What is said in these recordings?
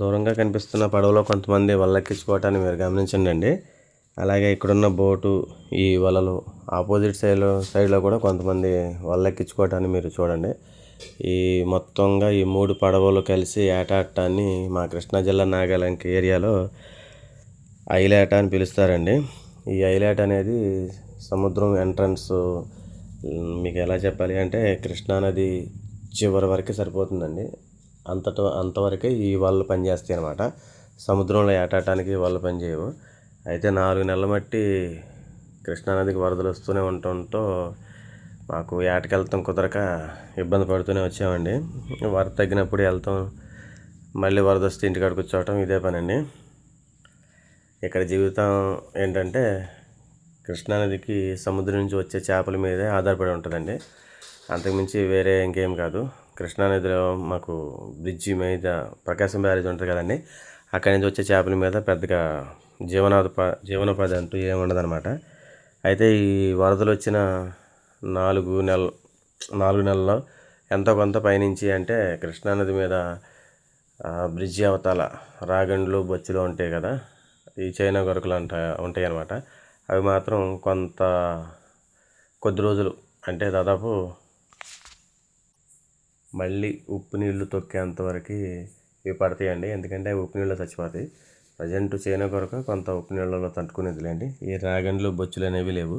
దూరంగా కనిపిస్తున్న పడవలో కొంతమంది వలెక్కించుకోవటాన్ని మీరు గమనించండి అండి అలాగే ఇక్కడున్న బోటు ఈ వలలు ఆపోజిట్ సైడ్ సైడ్లో కూడా కొంతమంది వలెక్కించుకోవటాన్ని మీరు చూడండి. ఈ మొత్తంగా ఈ మూడు పడవలు కలిసి ఏటాటాన్ని మా కృష్ణా జిల్లా నాగాలంక ఏరియాలో ఐలేట అని పిలుస్తారండి. ఈ ఐలేట అనేది సముద్రం ఎంట్రన్స్ మీకు ఎలా చెప్పాలి అంటే కృష్ణానది చివరి వరకు సరిపోతుందండి. అంతట అంతవరకే ఈ వాళ్ళు పనిచేస్తాయి అనమాట సముద్రంలో ఏటాటానికి వాళ్ళు పనిచేయవు అయితే నాలుగు నెలల మట్టి కృష్ణానదికి వరదలు వస్తూనే ఉండటంతో మాకు ఏటకి వెళ్తాం కుదరక ఇబ్బంది పడుతూనే వచ్చామండి. వరద తగ్గినప్పుడు వెళ్తాం. మళ్ళీ వరద వస్తే ఇంటికాడ కూర్చోవటం ఇదే పని అండి ఇక్కడ జీవితం ఏంటంటే కృష్ణానదికి సముద్రం నుంచి వచ్చే చేపల మీదే ఆధారపడి ఉంటుందండి. అంతకుమించి వేరే ఇంకేం కాదు. కృష్ణానదిలో మాకు బ్రిడ్జి మీద ప్రకాశం బ్యారేజ్ ఉంటుంది కదండి. అక్కడి నుంచి వచ్చే చేపల మీద పెద్దగా జీవనోప జీవనోపాధి అంటూ ఏముండదనమాట అయితే ఈ వరదలు వచ్చిన నాలుగు నెల నాలుగు నెలల్లో ఎంతో కొంత పయనించి అంటే కృష్ణానది మీద బ్రిడ్జి అవతల రాగండ్లు బొచ్చులు ఉంటాయి కదా ఈ చైనా గొరకలు అంట ఉంటాయి అన్నమాట అవి మాత్రం కొంత కొద్ది రోజులు అంటే దాదాపు మళ్ళీ ఉప్పు నీళ్ళు తొక్కేంత వరకు ఇవి పడతాయండి. ఎందుకంటే అవి ఉప్పు నీళ్ళు చచ్చిపోతాయి. ప్రజెంట్ చైనా కొరకు కొంత ఉప్పు నీళ్ళలో తట్టుకునేదిలేండి. ఈ రాగండ్లు బొచ్చులు అనేవి లేవు.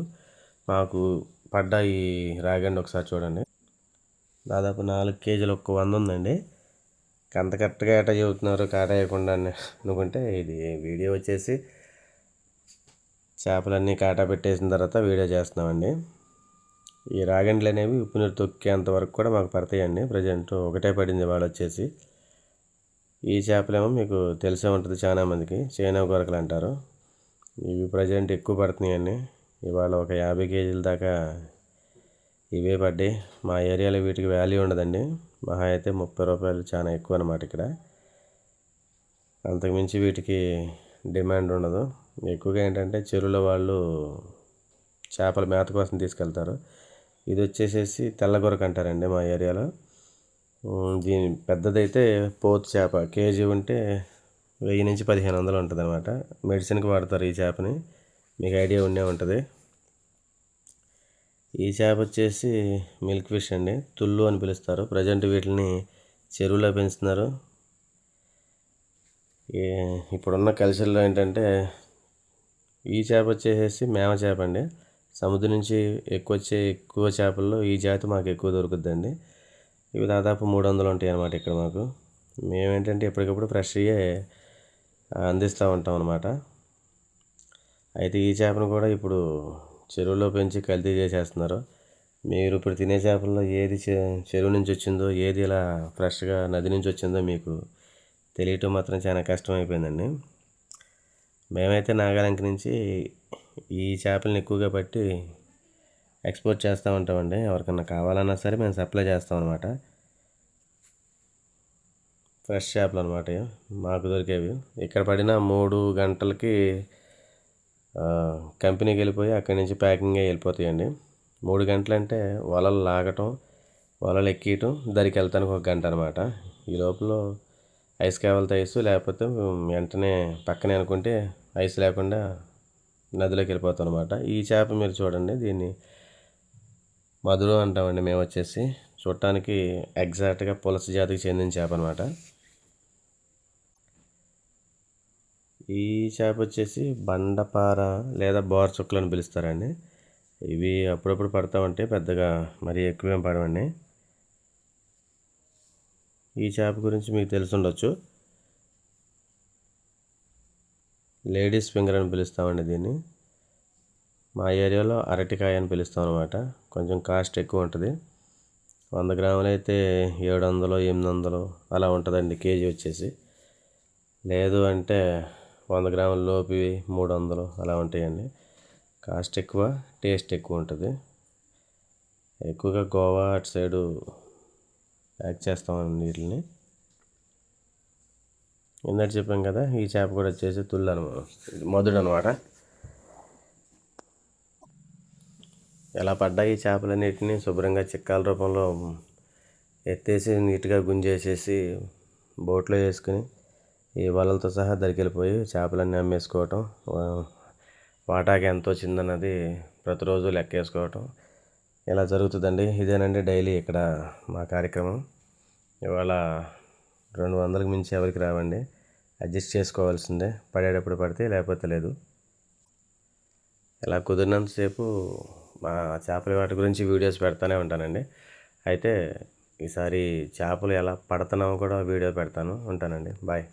మాకు పడ్డ ఈ రాగండి ఒకసారి చూడండి. దాదాపు నాలుగు కేజీలు ఒక్క వంద ఉందండి. అంత కరెక్ట్గా ఎట చెబుతున్నారు కాట వేయకుండా అనుకుంటే ఇది వీడియో వచ్చేసి చేపలన్నీ కాటా పెట్టేసిన తర్వాత వీడియో చేస్తున్నామండి. ఈ రాగండ్లు అనేవి ఉప్పు నీరు తొక్కేంత వరకు కూడా మాకు పడతాయండి. ప్రజెంట్ ఒకటే పడింది వాళ్ళు వచ్చేసి. ఈ చేపలేమో మీకు తెలిసే ఉంటుంది చాలా మందికి. చైనా గొరకలు అంటారు. ఇవి ప్రజెంట్ ఎక్కువ పడుతున్నాయండి. ఇవాళ ఒక యాభై కేజీల దాకా ఇవే పడ్డాయి. మా ఏరియాలో వీటికి వాల్యూ ఉండదండి. మహా అయితే ముప్పై రూపాయలు చాలా ఎక్కువ అనమాట ఇక్కడ. అంతకుమించి వీటికి డిమాండ్ ఉండదు. ఎక్కువగా ఏంటంటే చెరువుల వాళ్ళు చేపల మేత కోసం తీసుకెళ్తారు. ఇది వచ్చేసేసి తెల్లగొరక అంటారండి మా ఏరియాలో. దీని పెద్దదైతే పోతు చేప. కేజీ ఉంటే వెయ్యి నుంచి పదిహేను వందలు ఉంటుంది అనమాట మెడిసిన్కి వాడతారు ఈ చేపని. మీకు ఐడియా ఉండే ఉంటుంది. ఈ చేప వచ్చేసి మిల్క్ ఫిష్ అండి. తుల్లు అని పిలుస్తారు. ప్రజెంట్ వీటిని చెరువులో పెంచుతున్నారు. ఇప్పుడున్న కల్చర్లో ఏంటంటే ఈ చేప వచ్చేసి మేమ చేప అండి. సముద్రం నుంచి ఎక్కువ వచ్చే ఎక్కువ చేపల్లో ఈ జాతి మాకు ఎక్కువ దొరుకుద్దండి. ఇవి దాదాపు మూడు వందలు ఉంటాయి అన్నమాట ఇక్కడ మాకు. మేమేంటంటే ఎప్పటికప్పుడు ఫ్రెష్గా అందిస్తూ ఉంటాం అన్నమాట. అయితే ఈ చేపను కూడా ఇప్పుడు చెరువులో పెంచి కల్తీ చేసేస్తున్నారు. మీరు ఇప్పుడు తినే చేపల్లో ఏది చెరువు నుంచి వచ్చిందో ఏది ఇలా ఫ్రెష్గా నది నుంచి వచ్చిందో మీకు తెలియటం మాత్రం చాలా కష్టం అయిపోయిందండి మేమైతే నాగాలంక నుంచి ఈ చేపలను ఎక్కువగా పట్టి ఎక్స్పోర్ట్ చేస్తూ ఉంటామండి. ఎవరికన్నా కావాలన్నా సరే మేము సప్లై చేస్తాం అనమాట ఫ్రెష్ చేపలు అనమాట మాకు దొరికేవి. ఇక్కడ పడిన మూడు గంటలకి కంపెనీకి వెళ్ళిపోయి అక్కడి నుంచి ప్యాకింగ్ వెళ్ళిపోతాయండి. మూడు గంటలంటే వలలు లాగటం వలలు ఎక్కియటం దరికి వెళ్తానికి ఒక గంట అనమాట ఈ లోపల ఐస్ కావాలితే ఐస్ లేకపోతే వెంటనే పక్కనే అనుకుంటే ఐస్ లేకుండా నదిలోకి వెళ్ళిపోతాం అనమాట ఈ చేప మీరు చూడండి దీన్ని మధురం అంటామండి మేము వచ్చేసి. చూడటానికి ఎగ్జాక్ట్గా పులస జాతికి చెందిన చేప అనమాట ఈ చేప వచ్చేసి బండపార లేదా బోర్ చుక్కలు అని పిలుస్తారండి. ఇవి అప్పుడప్పుడు పడతా ఉంటే పెద్దగా మరీ ఎక్కువేం పడవండి. ఈ చేప గురించి మీకు తెలిసి ఉండొచ్చు లేడీస్ ఫింగర్ అని పిలుస్తామండి దీన్ని. మా ఏరియాలో అరటికాయ అని పిలుస్తాం అనమాట కొంచెం కాస్ట్ ఎక్కువ ఉంటుంది. వంద గ్రాములు అయితే ఏడు వందలు ఎనిమిది వందలు అలా ఉంటుందండి కేజీ వచ్చేసి. లేదు అంటే వంద గ్రాముల లోపు మూడు వందలు అలా ఉంటాయండి. కాస్ట్ ఎక్కువ టేస్ట్ ఎక్కువ ఉంటుంది. ఎక్కువగా గోవా అటు సైడు ప్యాక్ చేస్తామండి వీటిని ఇందాక చెప్పాం కదా ఈ చేప కూడా వచ్చేసి తుల్లు అనమాట మధుడు అనమాట ఎలా పడ్డాయి చేపలన్నిటిని శుభ్రంగా చిక్కాల రూపంలో ఎత్తేసి నీట్గా గుంజేసేసి బోట్లో వేసుకుని ఈ వలలతో సహా దరికెళ్ళిపోయి చేపలన్నీ అమ్మేసుకోవటం వాటాకి ఎంత వచ్చిందన్నది ప్రతిరోజు లెక్క వేసుకోవటం ఇలా జరుగుతుందండి. ఇదేనండి డైలీ ఇక్కడ మా కార్యక్రమం. ఇవాళ రెండు వందలకు మించి ఎవరికి రావండి. అడ్జస్ట్ చేసుకోవాల్సిందే. పడేటప్పుడు పడితే లేకపోతే లేదు. ఇలా కుదిరినంతసేపు మా చేపల వాటి గురించి వీడియోస్ పెడతానే ఉంటానండి. అయితే ఈసారి చేపలు ఎలా పడుతున్నామో కూడా వీడియో పెడతాను ఉంటానండి. బాయ్.